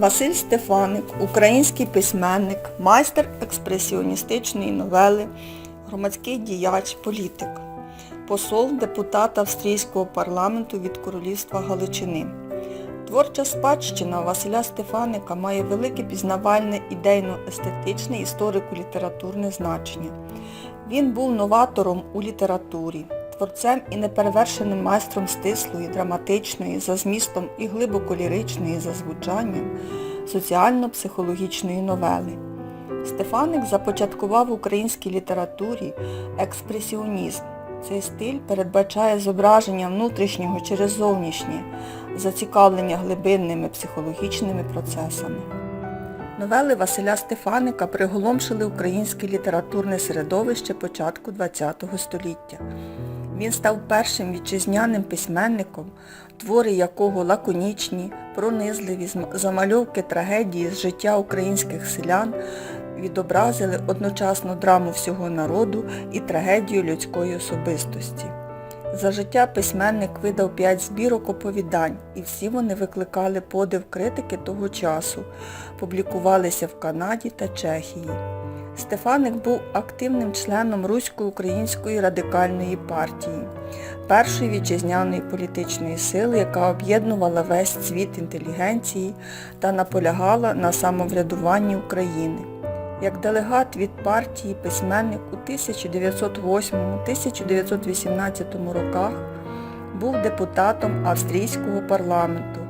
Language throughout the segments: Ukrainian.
Василь Стефаник, український письменник, майстер експресіоністичної новели, громадський діяч, політик, посол, депутат австрійського парламенту від Королівства Галичини. Творча спадщина Василя Стефаника має велике пізнавальне ідейно-естетичне історико-літературне значення. Він був новатором у літературі, творцем і неперевершеним майстром стислої, драматичної, за змістом і глибоко ліричної за звучанням, соціально-психологічної новели. Стефаник започаткував в українській літературі експресіонізм. Цей стиль передбачає зображення внутрішнього через зовнішнє, зацікавлення глибинними психологічними процесами. Новели Василя Стефаника приголомшили українське літературне середовище початку ХХ століття. Він став першим вітчизняним письменником, твори якого лаконічні, пронизливі замальовки трагедії з життя українських селян відобразили одночасно драму всього народу і трагедію людської особистості. За життя письменник видав п'ять збірок оповідань, і всі вони викликали подив критики того часу, публікувалися в Канаді та Чехії. Стефаник був активним членом Русько-Української радикальної партії, першої вітчизняної політичної сили, яка об'єднувала весь цвіт інтелігенції та наполягала на самоврядуванні України. Як делегат від партії письменник у 1908-1918 роках був депутатом австрійського парламенту,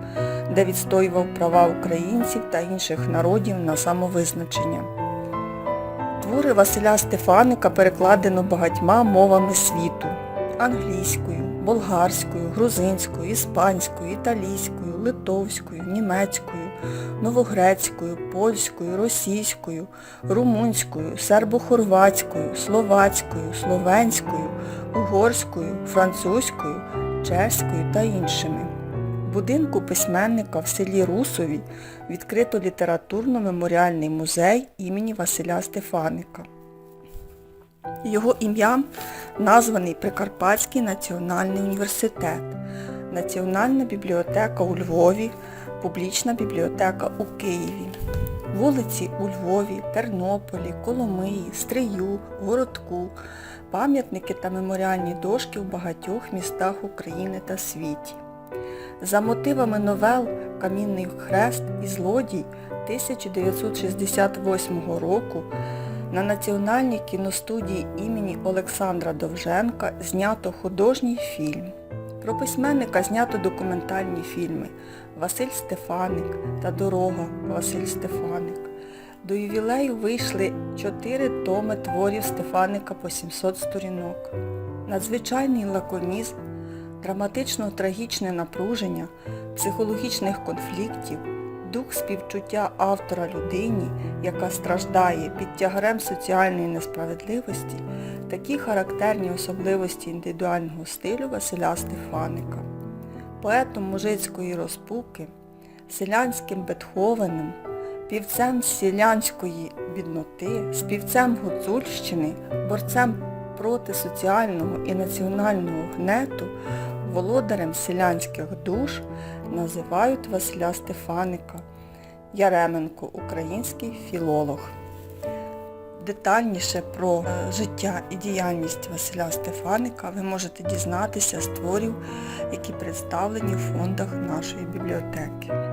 де відстоював права українців та інших народів на самовизначення. Твори Василя Стефаника перекладено багатьма мовами світу англійською, болгарською, грузинською, іспанською, італійською, литовською, німецькою, новогрецькою, польською, російською, румунською, сербо-хорватською, словацькою, словенською, угорською, французькою, чеською та іншими. Будинку письменника в селі Русові відкрито літературно-меморіальний музей імені Василя Стефаника. Його ім'ям названий Прикарпатський національний університет, Національна бібліотека у Львові, Публічна бібліотека у Києві. Вулиці у Львові, Тернополі, Коломиї, Стрию, Городку, пам'ятники та меморіальні дошки в багатьох містах України та світі. За мотивами новел Камінний хрест і злодій 1968 року на Національній кіностудії імені Олександра Довженка знято художній фільм. Про письменника знято документальні фільми Василь Стефаник та Дорога Василь Стефаник. До ювілею вийшли чотири томи творів Стефаника по 700 сторінок. Надзвичайний лаконізм, драматично-трагічне напруження, психологічних конфліктів, дух співчуття автора людині, яка страждає під тягарем соціальної несправедливості, такі характерні особливості індивідуального стилю Василя Стефаника. Поетом мужицької розпуки, селянським Бетховеном, півцем селянської бідноти, співцем Гуцульщини, борцем проти соціального і національного гнету, володарем селянських душ називають Василя Стефаника, Яременко, український філолог. Детальніше про е, життя і діяльність Василя Стефаника ви можете дізнатися з творів, які представлені в фондах нашої бібліотеки.